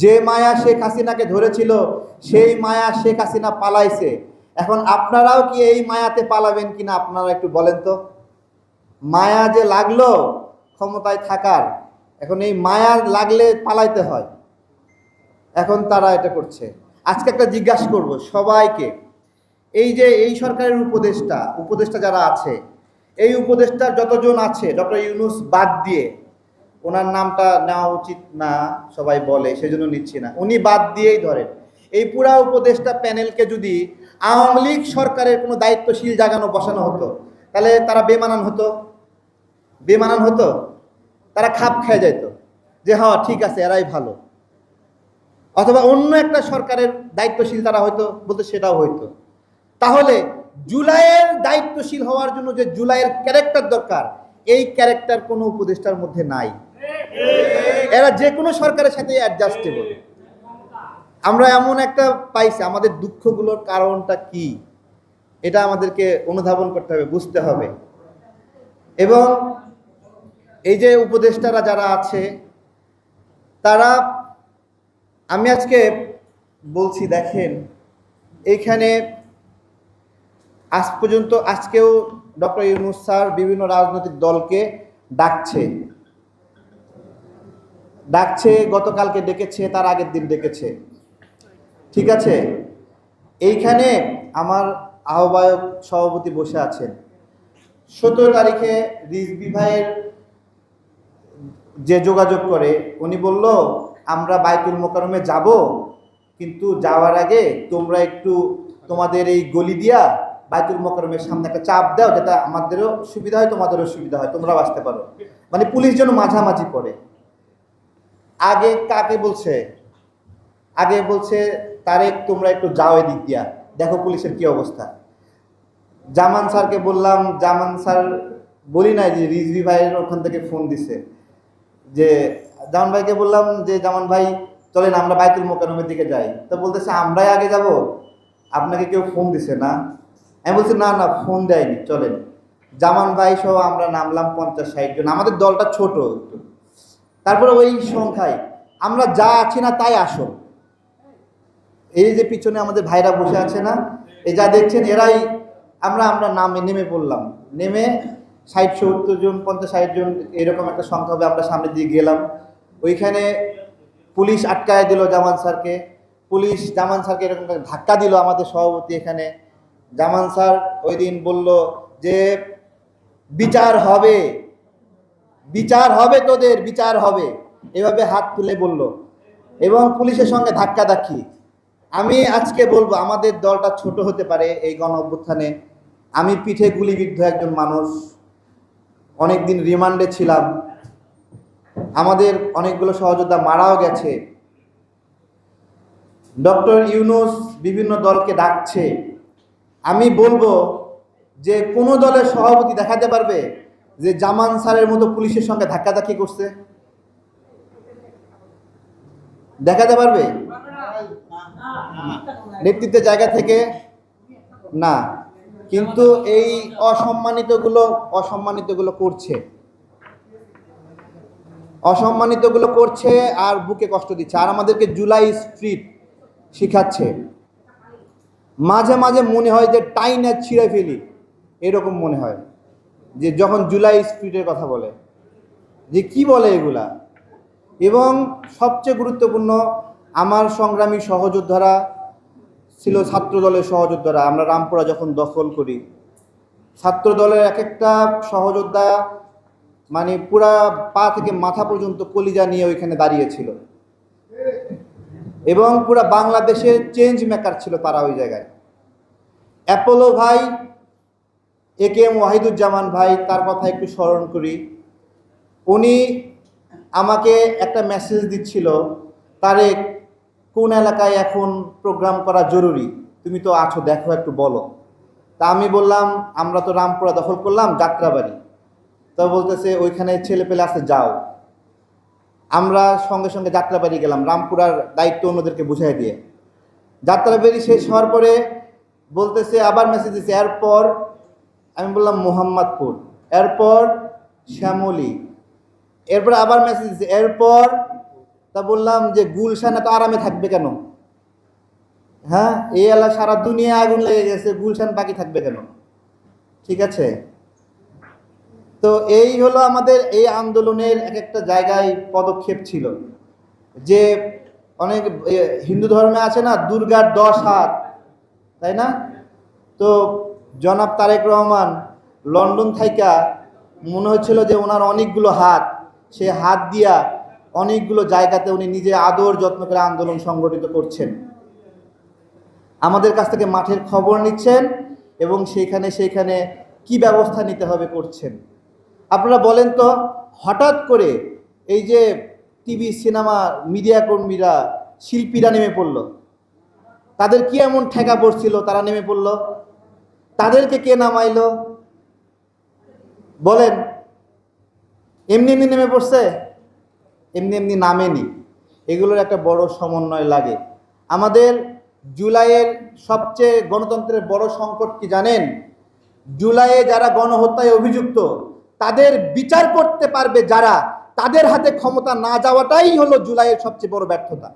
যে মায়া শেখ হাসিনাকে ধরেছিল, সেই মায়া শেখ হাসিনা পালাইছে। এখন আপনারাও কি এই মায়াতে পালাবেন কিনা আপনারা একটু বলেন তো। মায়া যে লাগল, ক্ষমতায় থাকার, এখন এই মায়া লাগলে পালাইতে হয়। এখন তারা এটা করছে। আজকে একটা জিজ্ঞাসা করব সবাইকে, এই যে এই সরকারের উপদেষ্টা উপদেষ্টা যারা আছে, এই উপদেষ্টার যতজন আছে, ডক্টর ইউনুস বাদ দিয়ে ওনার নামটা নেওয়া উচিত না, সবাই বলে, সেজন্য নিচ্ছি না। উনি বাদ দিয়েই ধরেন। এই পুরা উপদেষ্টা প্যানেলকে যদি আওয়ামী লীগ সরকারের কোনো দায়িত্বশীল জাগানো বসানো হতো, তাহলে তারা বেমানান হতো? বেমানান হতো? তারা খাপ খেয়ে যেত যে হ্যাঁ ঠিক আছে, এরাই ভালো। অথবা অন্য একটা সরকারের দায়িত্বশীল তারা হয়তো বলতে সেটাও হইতো। তাহলে জুলাইয়ের দায়িত্বশীল হওয়ার জন্য যে জুলাইয়ের ক্যারেক্টার দরকার, এই ক্যারেক্টার কোনো উপদেষ্টার মধ্যে নাই। এরা যে কোনো সরকারের সাথে অ্যাডজাস্টেবল আমরা এমন একটা পাইছি, আমাদের দুঃখগুলোর কারণটা কি? এটা আমাদেরকে অনুধাবন করতে হবে, বুঝতে হবে। এবং এই যে উপদেষ্টারা যারা আছে, তারা, আমি আজকে বলছি, দেখেন, এইখানে আজ পর্যন্ত আজকেও ডক্টর ইউনুস স্যার বিভিন্ন রাজনৈতিক দলকে ডাকছে। ডাকছে, গতকালকে ডেকেছে, তার আগের দিন ডেকেছে। ঠিক আছে? এইখানে আমার আহ্বায়ক সভাপতি বসে আছেন। সতেরো তারিখে রিজবি ভাইয়ের যে যোগাযোগ করে, উনি বলল, আমরা বাইতুল মোকারমে যাব, কিন্তু যাওয়ার আগে তোমরা একটু তোমাদের এই গলি দিয়া বাইতুল মোকারমের সামনে একটা চাপ দাও যেটা আমাদেরও সুবিধা হয়, তোমাদেরও সুবিধা হয়, তোমরাও আসতে পারো। মানে পুলিশ যেন মাঝামাঝি পড়ে। আগে কাকে বলছে? আগে বলছে, তারেক, তোমরা একটু যাও এদিক দিয়া। দেখো পুলিশের কি অবস্থা। জামান স্যারকে বললাম, জামান স্যার বলি নাই যে রিজভি ভাইয়ের ওখান থেকে ফোন দিছে। যে জামান ভাইকে বললাম যে, জামান ভাই, চলেন আমরা বাইতুল মোকারমের দিকে যাই। তো বলতেছে, আমরাই আগে যাব? আপনাকে কেউ ফোন দিছে না? আমি বলছি, না না, ফোন দেয়নি, চলেন। জামান ভাই সহ আমরা নামলাম পঞ্চাশ ষাট জন। আমাদের দলটা ছোট একটু। তারপরে ওই সংখ্যায়, আমরা যা আছি না তাই আসল। এই যে পিছনে আমাদের ভাইরা বসে আছে না, এই যা দেখছেন, এরাই আমরা আমরা নামে, নেমে পড়লাম। নেমে ষাট, সত্তর জন, পঞ্চাশ, ষাট জন এরকম একটা সংখ্যা হবে, আমরা সামনে দিয়ে গেলাম। ওইখানে পুলিশ আটকায় দিল জামান স্যারকে। পুলিশ জামান স্যারকে এরকম ধাক্কা দিল আমাদের সভাপতি এখানে। জামান স্যার ওই দিন বলল যে, বিচার হবে। বিচার হবে তোদের, বিচার হবে। এভাবে হাত তুলে বলল। এবং পুলিশের সঙ্গে ধাক্কা ধাক্কি। আমি আজকে বলব, আমাদের দলটা ছোট হতে পারে এই গণ অভ্যুত্থানে। আমি পিঠে গুলিবিদ্ধ একজন মানুষ। অনেকদিন রিমান্ডে ছিলাম। আমাদের অনেকগুলো সহযোদ্ধা মারাও গেছে। ডক্টর ইউনুস বিভিন্ন দলকে ডাকছে। আমি বলব যে কোনো দলের সভাপতি দেখাতে পারবে? যে জামান স্যারের মতো পুলিশের সঙ্গে ধাক্কাধাক্কি করছে। দেখাতে পারবে? নেতৃত্বের জায়গা থেকে? না। কিন্তু এই অসম্মানিতগুলো অসম্মানিতগুলো করছে। অসম্মানিতগুলো করছে আর বুকে কষ্ট দিচ্ছে। আর আমাদেরকে জুলাই স্ট্রিট শিখাচ্ছে। মাঝে মাঝে মনে হয় যে টাইনা ছিঁড়ে ফেলি। এরকম মনে হয়। যে যখন জুলাই স্ট্রিটের কথা বলে, যে কি বলে এগুলা? এবং সবচেয়ে গুরুত্বপূর্ণ, আমার সংগ্রামী সহযোদ্ধারা ছিল ছাত্র দলের সহযোদ্ধারা। আমরা রামপুরা যখন দখল করি ছাত্র দলের এক একটা সহযোদ্ধা মানে পুরা পা থেকে মাথা পর্যন্ত কলিজা নিয়ে ওইখানে দাঁড়িয়েছিল এবং পুরা বাংলাদেশের চেঞ্জ মেকার ছিল তারা ওই জায়গায়। অ্যাপোলো ভাই এ কে এম ওয়াহিদুজ্জামান ভাই, তার কথা একটু স্মরণ করি। উনি আমাকে একটা মেসেজ দিচ্ছিল, তারেক, কোন এলাকায় এখন প্রোগ্রাম করা জরুরি? তুমি তো আছো, দেখো একটু বলো। তা আমি বললাম, আমরা তো রামপুরা দখল করলাম, যাত্রাবাড়ি। তো বলতেছে, ওইখানে ছেলে পেলে আছে, যাও। আমরা সঙ্গে সঙ্গে যাত্রাবাড়ি গেলাম, রামপুরার দায়িত্ব অন্যদেরকে বুঝাই দিয়ে। যাত্রাবাড়ি শেষ হওয়ার পরে বলতেছে, আবার মেসেজ দিচ্ছে এরপর আমি বললাম মোহাম্মদপুর। এরপর শ্যামলী। এরপর আবার মেসেজ এরপর তা বললাম যে গুলশান এত আরামে থাকবে কেন? হ্যাঁ এই এলাকা সারা দুনিয়া আগুন লেগে গেছে, গুলশান বাকি থাকবে কেন? ঠিক আছে? তো এই হলো আমাদের এই আন্দোলনের এক একটা জায়গায় পদক্ষেপ ছিল। যে অনেক হিন্দু ধর্মে আছে না, দুর্গার দশ হাত, তাই না? তো জনাব তারেক রহমান, লন্ডন থাইকা মনে হচ্ছিল যে ওনার অনেকগুলো হাত, সে হাত দিয়া অনেকগুলো জায়গাতে উনি নিজে আদর যত্ন করে আন্দোলন সংগঠিত করছেন। আমাদের কাছ থেকে মাঠের খবর নিচ্ছেন এবং সেইখানে সেইখানে কি ব্যবস্থা নিতে হবে করছেন। আপনারা বলেন তো, হঠাৎ করে এই যে টিভি, সিনেমা, মিডিয়া কর্মীরা, শিল্পীরা নেমে পড়ল। তাদের কি এমন ঠেকা পড়ছিল, তারা নেমে পড়ল? তাদেরকে কে নামাইলো? বলেন। এমনি এমনি নেমে পড়ছে? এমনি এমনি নামেনি। এগুলোর একটা বড় সমন্বয় লাগে। আমাদের জুলাইয়ের সবচেয়ে গণতন্ত্রের বড় সংকট কি জানেন? জুলাইয়ে যারা গণহত্যায় অভিযুক্ত, তাদের বিচার করতে পারবে যারা। তাদের হাতে ক্ষমতা না যাওয়াটাই হলো জুলাইয়ের সবচেয়ে বড় ব্যর্থতা।